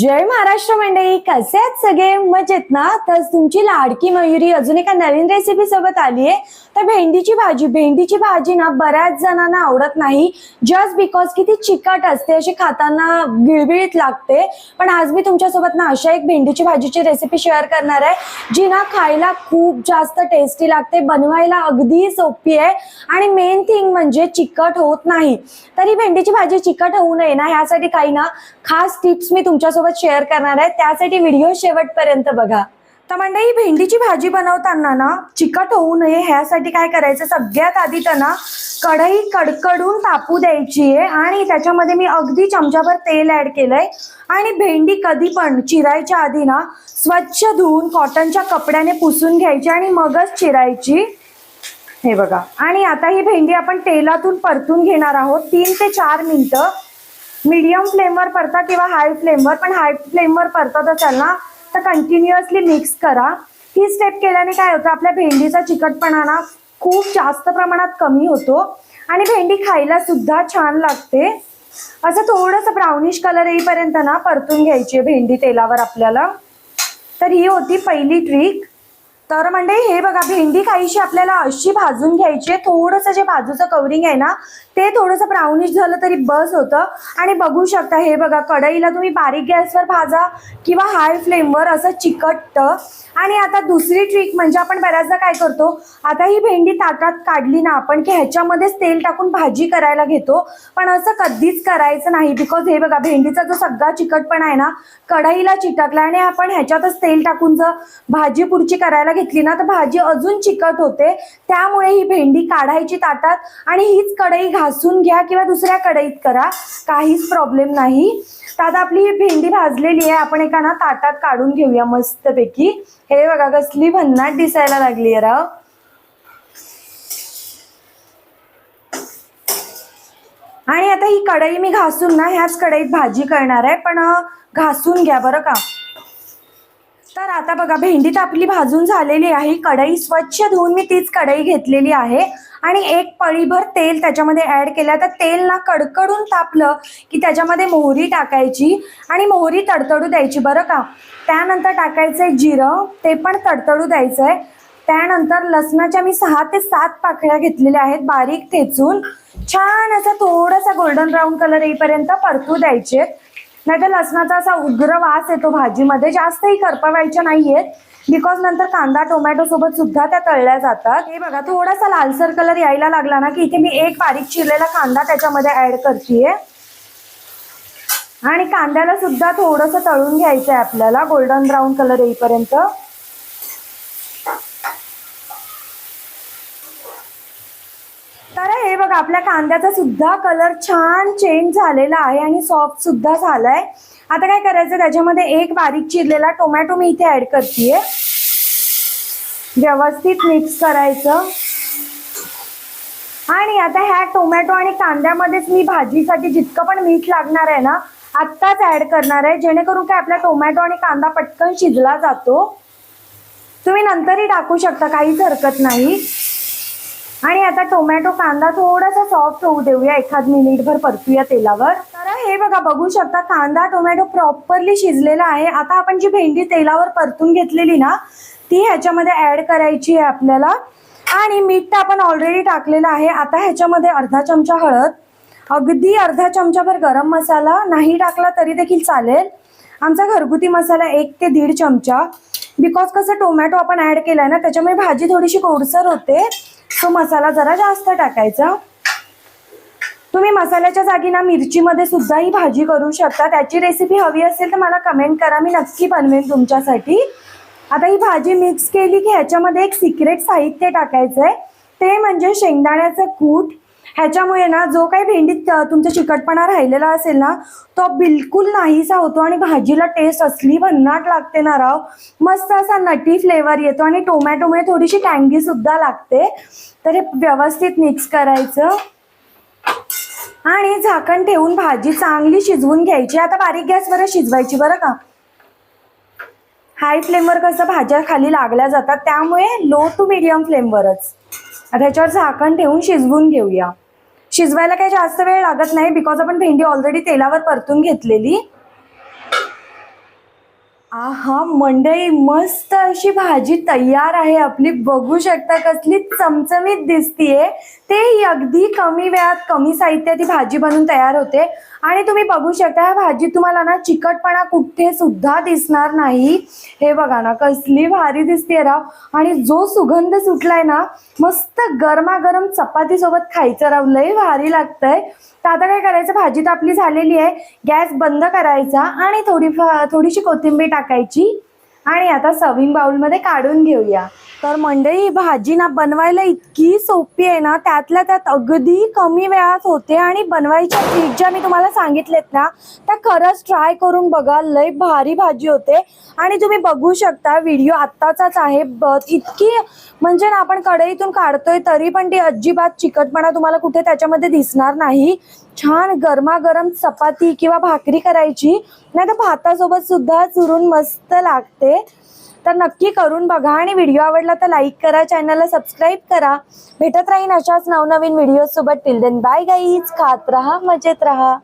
जय महाराष्ट्र मंडळी कसे आहेत सगळे? मजेत ना? तर तुमची लाडकी मयुरी अजून एका नवीन रेसिपी सोबत आली आहे. तर भेंडीची भाजी भेंडीची भाजी ना बऱ्याच जणांना आवडत नाही. जस्ट बिकॉज की ती चिकट असते अशी खाताना गिळबिळीत लागते. पण आज मी तुमच्यासोबत ना अशा एक भेंडीची भाजीची रेसिपी शेअर करणार आहे जी ना खायला खूप जास्त टेस्टी लागते बनवायला अगदी सोपी आहे. आणि मेन थिंग म्हणजे चिकट होत नाही. तर ही भेंडीची भाजी चिकट होऊ नये ना ह्यासाठी काही ना खास टिप्स मी तुमच्यासोबत शेअर करणार आहे. त्यासाठी व्हिडिओ शेवटपर्यंत बघा. तर मंडळी भेंडीची भाजी बनवताना ना चिकट होऊ नये ह्यासाठी काय करायचं? सगळ्यात आधी तर ना कढई कडकडून तापू द्यायची आहे आणि त्याच्यामध्ये मी अगदी चमच्याभर तेल ऍड केलंय. आणि भेंडी कधी पण चिरायच्या आधी ना स्वच्छ धुवून कॉटनच्या कपड्याने पुसून घ्यायची आणि मगच चिरायची. हे बघा. आणि आता ही भेंडी आपण तेलातून परतून घेणार आहोत. तीन ते चार मिनिटं. मीडियम फ्लेमवर परता किंवा हाय फ्लेमवर पण हाय फ्लेमवर परतत असाल ना तर कंटिन्युअसली मिक्स करा. ही स्टेप केल्याने काय होतं आपल्या भेंडीचा चिकटपणा ना खूप जास्त प्रमाणात कमी होतो आणि भेंडी खायला सुद्धा छान लागते. असं थोडंसं ब्राउनिश कलर येईपर्यंत ना परतून घ्यायची आहे भेंडी तेलावर आपल्याला. तर ही होती पहिली ट्रिक तर म्हणजे हे बघा भेंडी काहीशी आपल्याला अशी भाजून घ्यायची आहे. थोडंसं जे बाजूचं कवरिंग आहे ना ते थोडंसं ब्राउनिश झालं तरी बस होतं. आणि बघू शकता हे बघा कढईला तुम्ही बारीक गॅसवर भाजा किंवा हाय फ्लेमवर असं चिकटतं. आणि आता दुसरी ट्रिक म्हणजे आपण बऱ्याचदा काय करतो आता ही भेंडी ताटात काढली ना आपण की ह्याच्यामध्येच तेल टाकून भाजी करायला घेतो. पण असं कधीच करायचं नाही बिकॉज हे बघा भेंडीचा जो सगळा चिकटपणा आहे ना कढईला चिटकला आणि आपण ह्याच्यातच तेल टाकून जर भाजी पुढची करायला घेतली ना तर भाजी अजून चिकट होते. त्यामुळे ही भेंडी काढायची ताटात आणि हीच कढई घासून घ्या किंवा दुसऱ्या कढईत करा. काहीच प्रॉब्लेम नाही. तर आता आपली भेंडी भाजलेली आहे. आपण एका ना ताटात काढून घेऊया मस्तपैकी. हे बघा कसली भन्नाट दिसायला लागली आहे राव. आणि आता ही कढई मी घासून ना ह्याच कढईत भाजी करणार आहे. पण घासून घ्या बरं का. तर आता बघा भेंडी तर आपली भाजून झालेली आहे. कढई स्वच्छ धुवून मी तीच कढई घेतलेली आहे. आणि एक पळीभर तेल त्याच्यामध्ये ऍड केलं तर तेल ना कडकडून तापलं की त्याच्यामध्ये मोहरी टाकायची आणि मोहरी तडतडू द्यायची बरं का. त्यानंतर टाकायचं आहे जिरं ते पण तडतडू द्यायचं आहे त्यानंतर लसणाच्या मी सहा ते सात पाकळ्या घेतलेल्या आहेत बारीक ठेचून. छान असा थोडासा गोल्डन ब्राऊन कलर येईपर्यंत परतू द्यायचे नाही तर लसणाचा असा उग्र वास येतो भाजीमध्ये जास्तही करपवायच्या नाही आहेत बिकॉज नंतर कांदा टोमॅटो सोबत सुद्धा त्या तळल्या जातात. हे बघा थोडासा लालसर कलर यायला लागला ना की इथे मी एक बारीक चिरलेला कांदा त्याच्यामध्ये ऍड करतेय. आणि कांद्याला सुद्धा थोडंसं तळून घ्यायचं आहे आपल्याला गोल्डन ब्राऊन कलर येईपर्यंत तर हे बघा आपल्या कांद्याचा सुद्धा कलर छान चेंज झालेला आहे आणि सॉफ्ट सुद्धा झालाय. आता काय करायचं? त्याच्यामध्ये एक बारीक चिरलेला टोमॅटो मी इथे ऍड करते व्यवस्थित मिक्स करायचं. आणि आता ह्या टोमॅटो आणि कांद्यामध्येच मी भाजीसाठी जितकं पण मीठ लागणार आहे ना आत्ताच ऍड करणार आहे. जेणेकरून काय आपला टोमॅटो आणि कांदा पटकन शिजला जातो. तुम्ही नंतरही टाकू शकता काहीच हरकत नाही. आणि आता टोमॅटो कांदा थोडासा सॉफ्ट होऊ देऊया. एखाद मिनिटभर परतूया तेलावर. तर हे बघा बघू शकता कांदा टोमॅटो प्रॉपरली शिजलेला आहे. आता आपण जी भेंडी तेलावर परतून घेतलेली ना ती ह्याच्यामध्ये ऍड करायची आहे आपल्याला. आणि मीठ तर आपण ऑलरेडी टाकलेलं आहे. आता ह्याच्यामध्ये अर्धा चमचा हळद. अगदी अर्धा चमचाभर गरम मसाला. नाही टाकला तरी देखील चालेल. आमचा घरगुती मसाला एक ते दीड चमचा. बिकॉज कसं टोमॅटो आपण ॲड केला आहे ना त्याच्यामुळे भाजी थोडीशी कोडसर होते. तो मसाला जरा जास्त टाकायचा. तुम्ही मसाल्याच्या जागी ना मिरचीमध्ये सुद्धा ही भाजी करू शकता. त्याची रेसिपी हवी असेल तर मला कमेंट करा. मी नक्की बनवेन तुमच्यासाठी. आता ही भाजी मिक्स केली की ह्याच्यामध्ये एक सिक्रेट साहित्य टाकायचं आहे ते म्हणजे शेंगदाण्याचं कूट. ह्याच्यामुळे ना जो काही भेंडीत तुमचा चिकटपणा राहिलेला असेल ना तो बिलकुल नाहीसा होतो आणि भाजीला टेस्ट असली भन्नाट लागते ना राव. मस्त असा नटी फ्लेवर येतो आणि टोमॅटोमुळे थोडीशी टँगी सुद्धा लागते. तर हे व्यवस्थित मिक्स करायचं. आणि झाकण ठेवून भाजी चांगली शिजवून घ्यायची. आता बारीक गॅसवर शिजवायची बरं का? हाय फ्लेमवर कसं भाज्या खाली लागल्या जातात त्यामुळे लो टू मिडियम फ्लेमवरच आता ह्याच्यावर झाकण ठेवून शिजवून घेऊया. शिजवायला काही जास्त वेळ लागत नाही बिकॉज आपण भेंडी ऑलरेडी तेलावर परतून घेतलेली. हा मंडई मस्त अशी भाजी तयार आहे आपली. बघू शकता कसली चमचमीत दिसतीये. ते अगदी कमी वेळात कमी साहित्यात ही भाजी बनून तयार होते. आणि तुम्ही बघू शकता ह्या भाजी तुम्हाला ना चिकटपणा कुठे सुद्धा दिसणार नाही. हे बघा ना कसली भारी दिसते राव. आणि जो सुगंध सुटलाय ना मस्त गरमागरम चपाती सोबत खायचं राव. लय भारी लागतंय. तर आता काय करायचं भाजी तर आपली झालेली आहे. गॅस बंद करायचा आणि थोडी थोडीशी कोथिंबीर टाकायची. आणि आता सर्विंग बाउलमध्ये काढून घेऊया. तर मंडळी भाजी ना बनवायला इतकी सोपी आहे ना त्यातल्या त्यात अगदी कमी वेळात होते आणि बनवायच्या ट्रिक ज्या मी तुम्हाला सांगितलेत ना त्या खरंच ट्राय करून बघा लय भारी भाजी होते. आणि तुम्ही बघू शकता व्हिडिओ आत्ताचाच आहे. इतकी म्हणजे ना आपण कढईतून काढतोय तरी पण ती अजिबात चिकटपणा तुम्हाला कुठे त्याच्यामध्ये दिसणार नाही. छान गरमागरम चपाती किंवा भाकरी करायची नाही तर भातासोबत सुद्धा चुरून मस्त लागते. तर नक्की करून बघा आणि व्हिडिओ आवडला तर लाईक करा चॅनलला सबस्क्राईब करा. भेटत राहीन अशाच नवनवीन व्हिडिओसोबत टिल देन बाय गाईज खात राहा मजेत राहा.